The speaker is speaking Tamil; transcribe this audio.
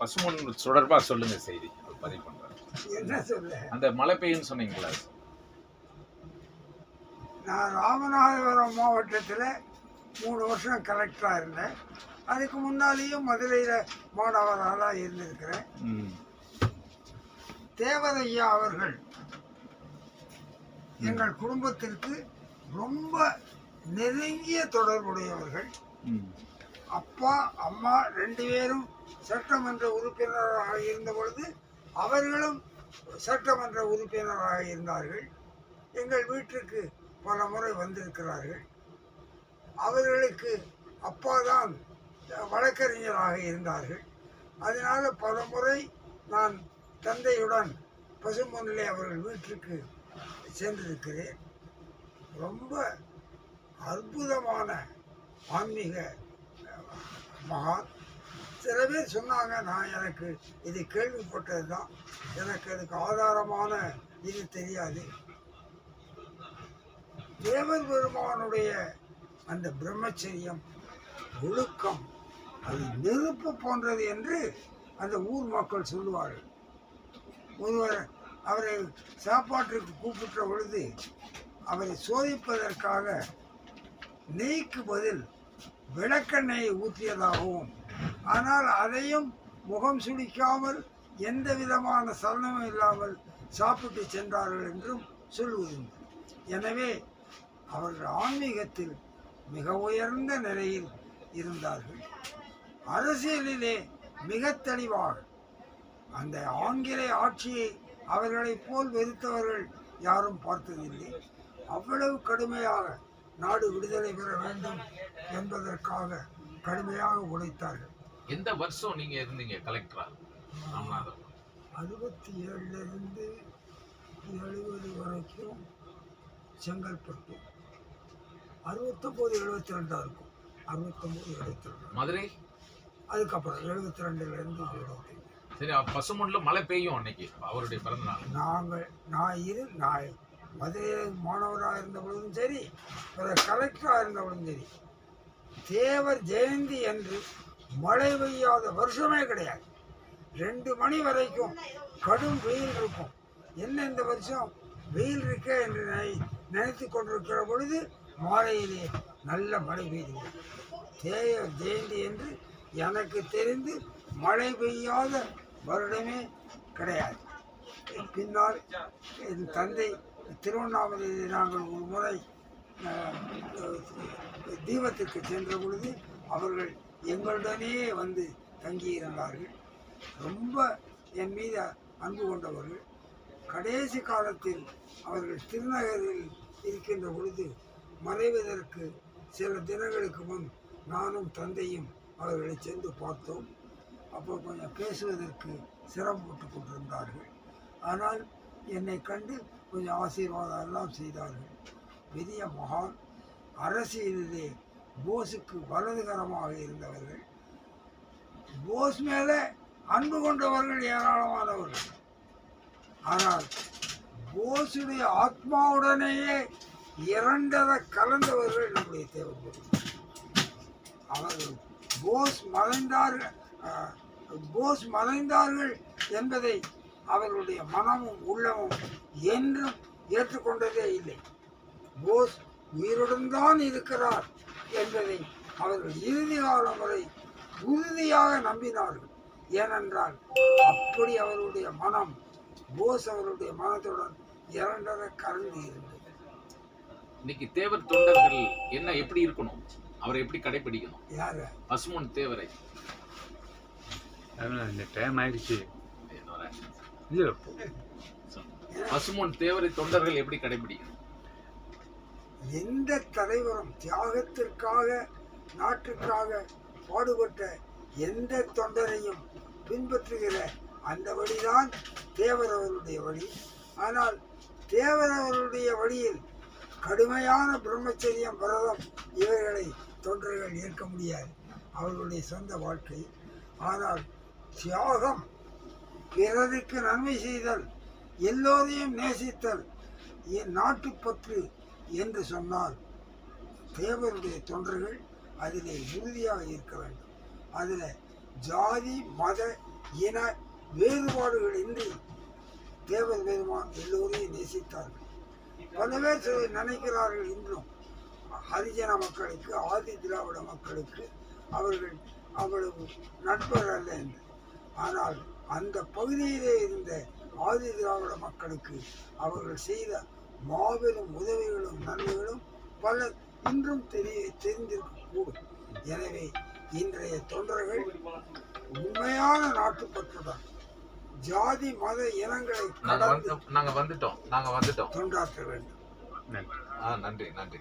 பசுமன் தொடர்பா சொல்லுங்க செய்தி. பதிவு சொல்ல? அந்த மழை பெய்யும்னு சொன்னீங்களா நான் ராமநாதபுரம் மாவட்டத்தில் மூணு வருஷம் கலெக்டராக இருந்தேன். அதுக்கு முன்னாலேயும் மதுரையில் மாணவராக இருந்திருக்கிறேன். தேவதையா அவர்கள் எங்கள் குடும்பத்திற்கு ரொம்ப நெருங்கிய தொடர்புடையவர்கள். அப்பா அம்மா ரெண்டு பேரும் சட்டமன்ற உறுப்பினராக இருந்த பொழுது அவர்களும் சட்டமன்ற உறுப்பினராக இருந்தார்கள். எங்கள் வீட்டிற்கு பல முறை வந்திருக்கிறார்கள். அவர்களுக்கு அப்பா தான் வழக்கறிஞராக இருந்தார்கள். அதனால் பல முறை நான் தந்தையுடன் பசும்பொன்னிலே அவர்கள் வீட்டிற்கு சென்றிருக்கிறேன். ரொம்ப அற்புதமான ஆன்மீக மகான் சில பேர் சொன்னாங்க நான் எனக்கு இது கேள்விப்பட்டது தான் எனக்கு அதுக்கு ஆதாரமான இது தெரியாது. தேவர் பெருமானுடைய அந்த பிரம்மச்சரியம் ஒழுக்கம் அது நெருப்பு போன்றது என்று அந்த ஊர் மக்கள் சொல்லுவார்கள். ஒருவர் அவரை சாப்பாட்டிற்கு கூப்பிட்ட பொழுது அவரை சோதிப்பதற்காக நெய்க்கு பதில் விளக்கெண்ணெயை ஊற்றியதாகவும் ஆனால் அதையும் முகம் சுடிக்காமல் எந்த விதமான சலனமும் இல்லாமல் சாப்பிட்டு சென்றார்கள் என்றும் சொல்லுவதுண்டு எனவே அவர்கள் ஆன்மீகத்தில் மிக உயர்ந்த நிலையில் இருந்தார்கள். அரசியலிலே மிக தெளிவாக அந்த ஆங்கிலேய ஆட்சியை அவர்களைப் போல் வெறுத்தவர்கள் யாரும் பார்த்ததில்லை. அவ்வளவு கடுமையாக நாடு விடுதலை பெற வேண்டும் என்பதற்காக கடுமையாக உழைத்தார்கள். எந்த வருஷம் நீங்க இருந்தீங்க கலெக்டரா ராமநாதபுரம். அறுபத்தி ஏழுலேருந்து எழுபது வரைக்கும் செங்கல்பட்டு. அறுபத்தொம்போது எழுபத்தி ரெண்டாக இருக்கும். அறுபத்தொம்போது எழுபத்தி ரெண்டு மதுரை? அதுக்கப்புறம் எழுபத்தி ரெண்டுலேருந்து எழுபத்தி. சரி அப்ப பசுமன்ல மழை பெய்யும் அன்னைக்கு அவருடைய பிறந்த நாள். நாங்கள் நான் இரு நான் மதுரை மாணவராக இருந்த பொழுதும் சரி பிறகு கலெக்டராக இருந்த பொழுதும் சரி தேவர் ஜெயந்தி என்று மழை பெய்யாத வருஷமே கிடையாது. ரெண்டு மணி வரைக்கும் கடும் வெயில் இருக்கும். என்ன இந்த வருஷம்? வெயில் இருக்கே என்று நினை- நினைத்து கொண்டிருக்கிற பொழுது மாலையிலே நல்ல மழை பெய்யுது தேவர் ஜெயந்தி என்று எனக்கு தெரிந்து மழை பெய்யாத வருடமே கிடையாது. பின்னால் என் தந்தை திருவண்ணாமலையில் நாங்கள் ஒரு முறை தீபத்திற்கு சென்ற பொழுது அவர்கள் எங்களுடனே வந்து தங்கியிருந்தார்கள். ரொம்ப என் மீது அன்பு கொண்டவர்கள். கடைசி காலத்தில் அவர்கள் திருநகரில் இருக்கின்ற பொழுது மறைவதற்கு சில தினங்களுக்கு முன் நானும் தந்தையும் அவர்களை சென்று பார்த்தோம். அப்போ கொஞ்சம் பேசுவதற்கு சிரமப்பட்டு கொண்டிருந்தார்கள். ஆனால் என்னை கண்டு கொஞ்சம் ஆசீர்வாதம் எல்லாம் செய்தார்கள். பெரிய மகான் அரசியலிலே போஸுக்கு வலதுகரமாக இருந்தவர்கள். போஸ் மேலே அன்பு கொண்டவர்கள் ஏராளமானவர்கள். ஆனால் போஸுடைய ஆத்மாவுடனேயே இரண்டரை கலந்தவர்கள் நம்முடைய தேவைப்படும் அவர்கள் போஸ் மறைந்தார்கள் போஸ் மறைந்தார்கள் என்பதை அவர்களுடைய மனமும் உள்ளமும் என்றும் ஏற்றுக்கொண்டதே இல்லை. போஸ் உயிருடன் தான் இருக்கிறார் என்பதை அவர்கள் இறுதி காலம் வரை உறுதியாக நம்பினார்கள். ஏனென்றால் அப்படி அவருடைய மனம் போஸ் அவருடைய மனத்துடன் இரண்டரை கலந்து இருந்தது. இன்னைக்கு தேவர் தொண்டர்கள் என்ன எப்படி இருக்கணும்? அவரை எப்படி கடைபிடிக்கணும் யாரு? பசுமன் தேவரை. அதான் இந்த டைம் ஆயிடுச்சு. இல்லை பசுமன் தேவரை தொண்டர்கள் எப்படி கடைபிடிக்கணும்? எந்த தலைவரும் தியாகத்திற்காக நாட்டுக்காக பாடுபட்ட எந்த தொண்டரையும் பின்பற்றுகிற அந்த வழிதான் தேவர் அவருடைய வழி. ஆனால் தேவர் அவருடைய வழியில் கடுமையான பிரம்மச்சரியம் விரதம் இவர்களை தொண்டர்கள் ஏற்க முடியாது. அவர்களுடைய சொந்த வாழ்க்கை. ஆனால் தியாகம் பிறருக்கு நன்மை செய்தல் எல்லோரையும் நேசித்தல் என் நாட்டுப்பற்று என்று சொன்னால் தேவருடைய தொண்டர்கள் அதிலே உறுதியாக இருக்க வேண்டும். அதில் ஜாதி மத இன வேறுபாடுகள் இன்றி தேவர் பெருமான் எல்லோரையும் நேசித்தார்கள். பல பேர் நினைக்கிறார்கள் இன்றும் ஹரிஜன மக்களுக்கு ஆதி திராவிட மக்களுக்கு அவர்கள் அவ்வளவு நட்பர் அல்ல என்று. ஆனால் அந்த பகுதியிலே இருந்த ஆதி திராவிட மக்களுக்கு அவர்கள் செய்த மாபெரும் உதவிகளும் நன்மைகளும் பல இன்றும் தெரிய தெரிந்திருக்கக்கூடும் எனவே இன்றைய தொண்டர்கள் உண்மையான நாட்டுப்பற்றுடன் ஜாதி மத இனங்களை நாங்க கடந்து வந்து நாங்க வந்துட்டோம். நாங்க வந்துட்டோம். தொண்டாற்ற வேண்டும். ஆ நன்றி நன்றி.